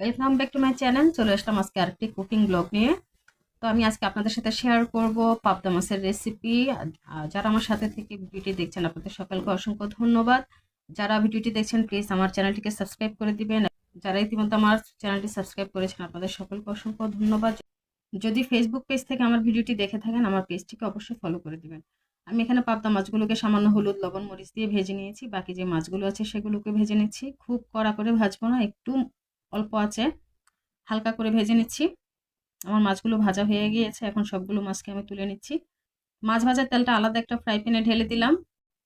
Welcome back to my channel চলে আসলাম আজকে আরেকটি কুকিং ব্লগ নিয়ে। তো আমি আজকে আপনাদের সাথে শেয়ার করব পাবদা মাছের রেসিপি যারা আমার সাথে থেকে ভিডিওটি দেখছেন, আপনাদের সকলকে অসংখ্য ধন্যবাদ। যারা ভিডিওটি দেখছেন প্লিজ আমার চ্যানেলটিকে সাবস্ক্রাইব করে দিবেন। যারা ইতিমধ্যে আমার চ্যানেলটি সাবস্ক্রাইব করেছেন, আপনাদের সকলকে অসংখ্য ধন্যবাদ। যদি ফেসবুক পেজ থেকে আমার ভিডিওটি দেখে থাকেন, আমার পেজটিকে অবশ্যই ফলো করে দিবেন। আমি এখানে পাবদা মাছগুলোকে সামান্য হলুদ, লবণ, মরিচ দিয়ে ভেজে নিয়েছি। বাকি যে মাছগুলো আছে, সেগুলোকে ভেজে নিচ্ছি। খুব কড়া করে ভাজবো না, একটু অল্প আছে, হালকা করে ভেজে নিচ্ছি। আমার মাছগুলো ভাজা হয়ে গিয়েছে, এখন সবগুলো মাছকে আমি তুলে নিচ্ছি। মাছ ভাজার তেলটা আলাদা একটা ফ্রাই প্যানে ঢেলে দিলাম।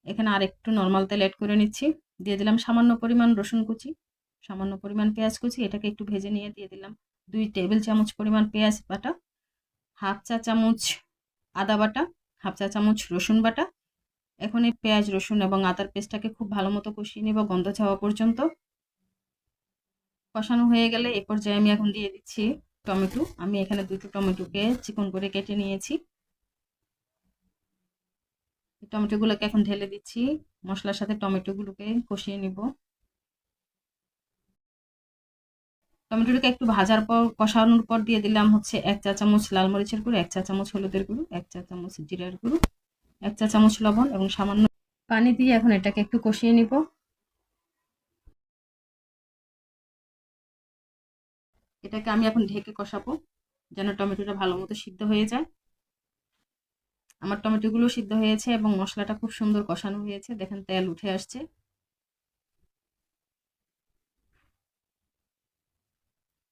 এখানে আর একটু নর্মাল তেল অ্যাড করে নিচ্ছি। দিয়ে দিলাম সামান্য পরিমাণ রসুন কুচি, সামান্য পরিমাণ পেঁয়াজ কুচি, এটাকে একটু ভেজে নিয়ে দিয়ে দিলাম। দুই টেবিল চামচ পরিমাণ পেঁয়াজ বাটা হাফ চা চামচ আদা বাটা হাফ চা চামচ রসুন বাটা। এখন এই পেঁয়াজ, রসুন এবং আদার পেস্টটাকে খুব ভালো মতো কষিয়ে নেব গন্ধ ছাওয়া পর্যন্ত। কষানো হয়ে গেলে এ পর্যায়ে আমি এখন দিয়ে দিচ্ছি টমেটো। আমি এখানে দুটো টমেটোকে চিকন করে কেটে নিয়েছি। টমেটোগুলোকে এখন ঢেলে দিচ্ছি। মশলার সাথে টমেটোগুলোকে কষিয়ে নিব। টমেটোটাকে একটু ভাজার পর, কষানোর পর দিয়ে দিলাম হচ্ছে এক চা চামচ লাল মরিচের গুঁড়ো, এক চা চামচ হলুদের গুঁড়ো, এক চা চামচ জিরার গুঁড়ো, এক চা চামচ লবণ এবং সামান্য পানি দিয়ে এখন এটাকে একটু কষিয়ে নিব। এটাকে আমি এখন ঢেকে কষাবো, যেন টমেটোটা ভালো মতো সিদ্ধ হয়ে যায়। আমার টমেটোগুলো সিদ্ধ হয়েছে এবং মশলাটা খুব সুন্দর কষানো হয়েছে। দেখেন তেল উঠে আসছে।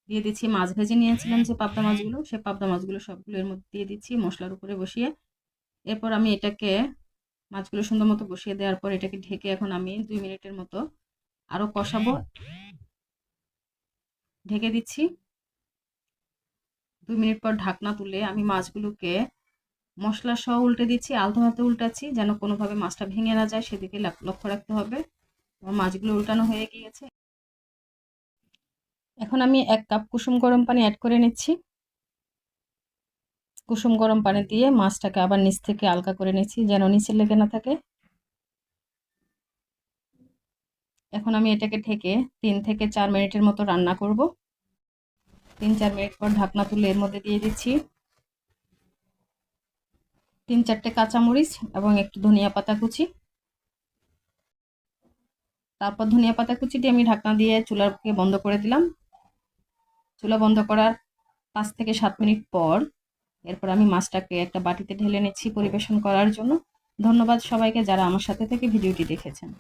দিয়ে দিচ্ছি মাছ ভেজে নিয়েছিলাম যে পাবদা মাছগুলো, সে পাবদা মাছগুলো সবগুলো এর মধ্যে দিয়ে দিচ্ছি মশলার উপরে বসিয়ে। এরপর আমি এটাকে মাছগুলো সুন্দর মতো বসিয়ে দেওয়ার পর এটাকে ঢেকে এখন আমি দুই মিনিটের মতো আরও কষাবো। ঢেকে দিচ্ছি। দুই মিনিট পর ঢাকনা তুলে আমি মাছগুলোকে মশলা সহ উল্টে দিচ্ছি, আলতো হাতে উল্টাচ্ছি, যেন কোনোভাবে মাছটা ভেঙে না যায়, সেদিকে লক্ষ্য রাখতে হবে। মাছগুলো উল্টানো হয়ে গিয়েছে। এখন আমি এক কাপ কুসুম গরম পানি অ্যাড করে নিচ্ছি। কুসুম গরম পানি দিয়ে মাছটাকে আবার নিচ থেকে আলগা করে নিচ্ছি, যেন নিচে লেগে না থাকে। এখন আমি এটাকে ঢেকে তিন থেকে চার মিনিটের মতো রান্না করব। তিন চার মিনিট পর ঢাকনা তুলে এর মধ্যে দিয়ে দিচ্ছি। তিন চারটে কাঁচামরিচ এবং একটু ধনিয়া পাতা কুচি। তারপর ধনিয়া পাতা কুচি দিয়ে আমি ঢাকনা দিয়ে চুলাকে বন্ধ করে দিলাম। চুলা বন্ধ করার পাঁচ থেকে সাত মিনিট পর এরপর আমি মাছটাকে একটা বাটিতে ঢেলে নিচ্ছি পরিবেশন করার জন্য। ধন্যবাদ সবাইকে যারা আমার সাথে থেকে ভিডিওটি দেখেছেন।